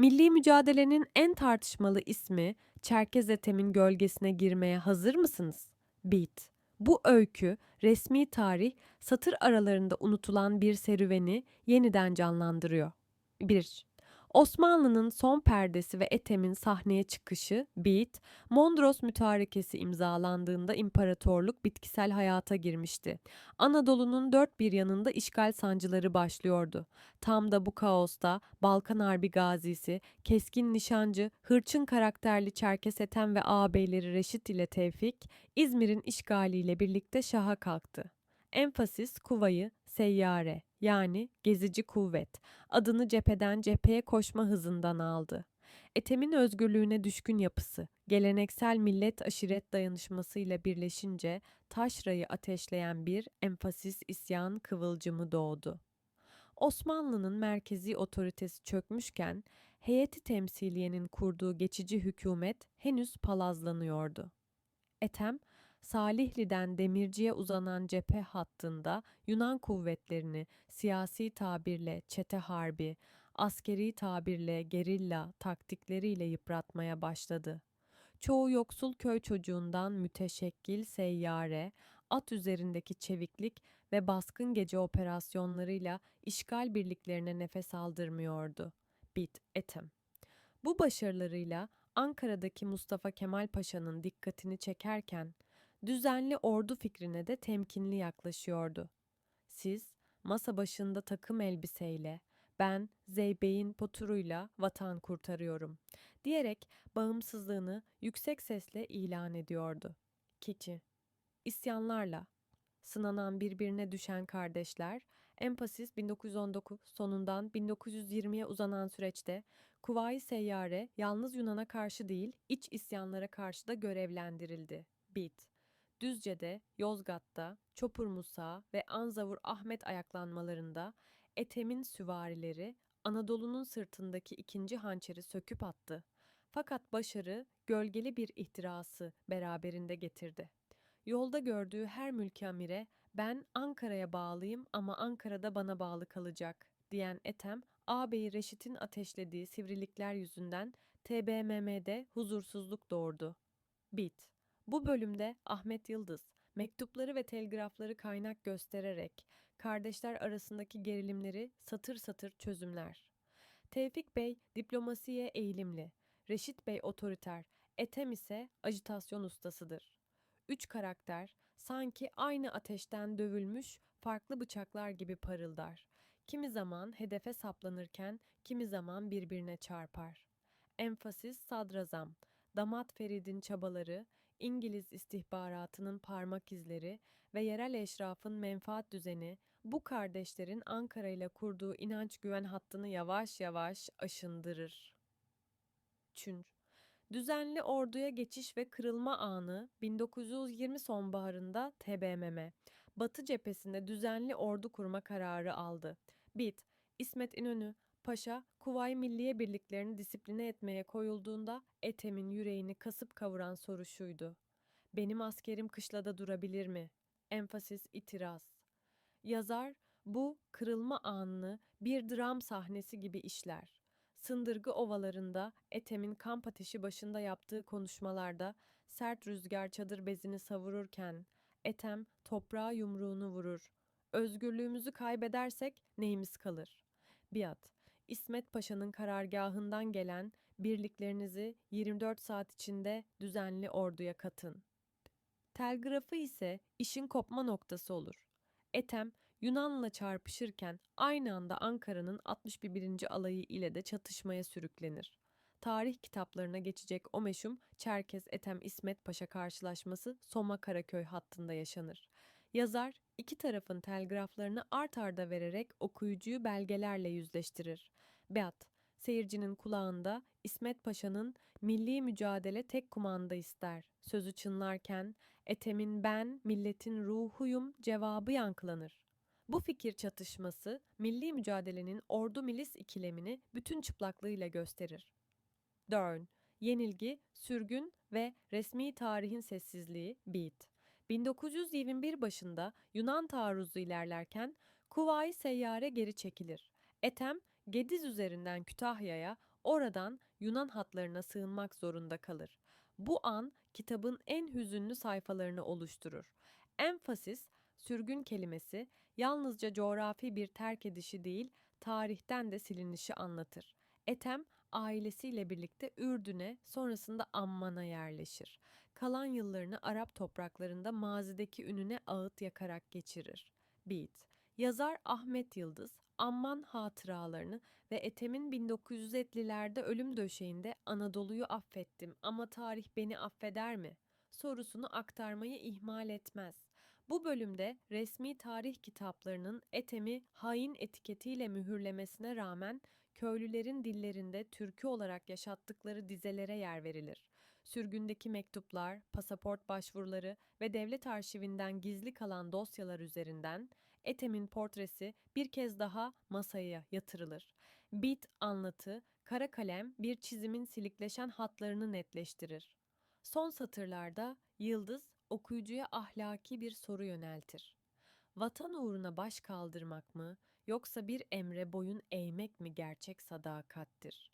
Milli mücadelenin en tartışmalı ismi Çerkez Ethem'in gölgesine girmeye hazır mısınız? Beat. Bu öykü, resmi tarih, satır aralarında unutulan bir serüveni yeniden canlandırıyor. 1. Osmanlı'nın son perdesi ve Ethem'in sahneye çıkışı Beat, Mondros Mütarekesi imzalandığında imparatorluk bitkisel hayata girmişti. Anadolu'nun dört bir yanında işgal sancıları başlıyordu. Tam da bu kaosta Balkan Harbi gazisi, keskin nişancı, hırçın karakterli Çerkes Ethem ve ağabeyleri Reşit ile Tevfik, İzmir'in işgaliyle birlikte şaha kalktı. Enfasis Kuvayı Seyyare yani gezici kuvvet adını cepheden cepheye koşma hızından aldı. Ethem'in özgürlüğüne düşkün yapısı, geleneksel millet aşiret dayanışmasıyla birleşince taşrayı ateşleyen bir enfasis isyan kıvılcımı doğdu. Osmanlı'nın merkezi otoritesi çökmüşken heyeti temsiliyenin kurduğu geçici hükümet henüz palazlanıyordu. Ethem, Salihli'den Demirci'ye uzanan cephe hattında Yunan kuvvetlerini siyasi tabirle çete harbi, askeri tabirle gerilla taktikleriyle yıpratmaya başladı. Çoğu yoksul köy çocuğundan müteşekkil seyyare, at üzerindeki çeviklik ve baskın gece operasyonlarıyla işgal birliklerine nefes aldırmıyordu. Bit Etem. Bu başarılarıyla Ankara'daki Mustafa Kemal Paşa'nın dikkatini çekerken düzenli ordu fikrine de temkinli yaklaşıyordu. Siz masa başında takım elbiseyle, ben Zeybe'in poturuyla vatan kurtarıyorum diyerek bağımsızlığını yüksek sesle ilan ediyordu. Keçi, isyanlarla, sınanan birbirine düşen kardeşler, Empasis 1919 sonundan 1920'ye uzanan süreçte Kuvayi Seyyare yalnız Yunan'a karşı değil, iç isyanlara karşı da görevlendirildi. Bit. Düzce'de, Yozgat'ta, Çopur Musa ve Anzavur Ahmet ayaklanmalarında Ethem'in süvarileri Anadolu'nun sırtındaki ikinci hançeri söküp attı. Fakat başarı gölgeli bir ihtirası beraberinde getirdi. Yolda gördüğü her mülki amire ben Ankara'ya bağlıyım ama Ankara'da bana bağlı kalacak diyen Ethem, ağabeyi Reşit'in ateşlediği sivrilikler yüzünden TBMM'de huzursuzluk doğurdu. Bit. Bu bölümde Ahmet Yıldız, mektupları ve telgrafları kaynak göstererek kardeşler arasındaki gerilimleri satır satır çözümler. Tevfik Bey diplomasiye eğilimli, Reşit Bey otoriter, Ethem ise ajitasyon ustasıdır. Üç karakter sanki aynı ateşten dövülmüş farklı bıçaklar gibi parıldar. Kimi zaman hedefe saplanırken kimi zaman birbirine çarpar. Enfasis sadrazam, Damat Ferid'in çabaları, İngiliz istihbaratının parmak izleri ve yerel eşrafın menfaat düzeni bu kardeşlerin Ankara ile kurduğu inanç güven hattını yavaş yavaş aşındırır. Çünr Düzenli orduya geçiş ve kırılma anı 1920 sonbaharında TBMM, Batı cephesinde düzenli ordu kurma kararı aldı. Bit, İsmet İnönü, Paşa, Kuvayi Milliye birliklerini disipline etmeye koyulduğunda Ethem'in yüreğini kasıp kavuran soru şuydu. Benim askerim kışlada durabilir mi? Enfasis itiraz. Yazar bu kırılma anını bir dram sahnesi gibi işler. Sındırgı ovalarında Ethem'in kamp ateşi başında yaptığı konuşmalarda sert rüzgar çadır bezini savururken Ethem toprağa yumruğunu vurur. Özgürlüğümüzü kaybedersek neyimiz kalır? Biat, İsmet Paşa'nın karargahından gelen birliklerinizi 24 saat içinde düzenli orduya katın. Telgrafı ise işin kopma noktası olur. Ethem Yunan'la çarpışırken aynı anda Ankara'nın 61. alayı ile de çatışmaya sürüklenir. Tarih kitaplarına geçecek o meşhum Çerkez Ethem İsmet Paşa karşılaşması Soma Karaköy hattında yaşanır. Yazar iki tarafın telgraflarını art arda vererek okuyucuyu belgelerle yüzleştirir. Beat, seyircinin kulağında İsmet Paşa'nın milli mücadele tek kumanda ister sözü çınlarken Ethem'in ben milletin ruhuyum cevabı yankılanır. Bu fikir çatışması milli mücadelenin ordu milis ikilemini bütün çıplaklığıyla gösterir. Dern, yenilgi, sürgün ve resmi tarihin sessizliği Beat. 1921 başında Yunan taarruzu ilerlerken Kuvayi Seyyare geri çekilir. Ethem, Gediz üzerinden Kütahya'ya, Oradan Yunan hatlarına sığınmak zorunda kalır. Bu an kitabın en hüzünlü sayfalarını oluşturur. Enfasis, sürgün kelimesi yalnızca coğrafi bir terk edişi değil, tarihten de silinişi anlatır. Etem ailesiyle birlikte Ürdün'e, sonrasında Amman'a yerleşir. Kalan yıllarını Arap topraklarında mazideki ününe ağıt yakarak geçirir. Beat Yazar Ahmet Yıldız, Amman hatıralarını ve Ethem'in 1950'lerde ölüm döşeğinde Anadolu'yu affettim ama tarih beni affeder mi? sorusunu aktarmayı ihmal etmez. Bu bölümde resmi tarih kitaplarının Ethem'i hain etiketiyle mühürlemesine rağmen köylülerin dillerinde türkü olarak yaşattıkları dizelere yer verilir. Sürgündeki mektuplar, pasaport başvuruları ve devlet arşivinden gizli kalan dosyalar üzerinden Ethem'in portresi bir kez daha masaya yatırılır. Bit anlatı, kara kalem bir çizimin silikleşen hatlarını netleştirir. Son satırlarda Yıldız okuyucuya ahlaki bir soru yöneltir. Vatan uğruna baş kaldırmak mı yoksa bir emre boyun eğmek mi gerçek sadakattir?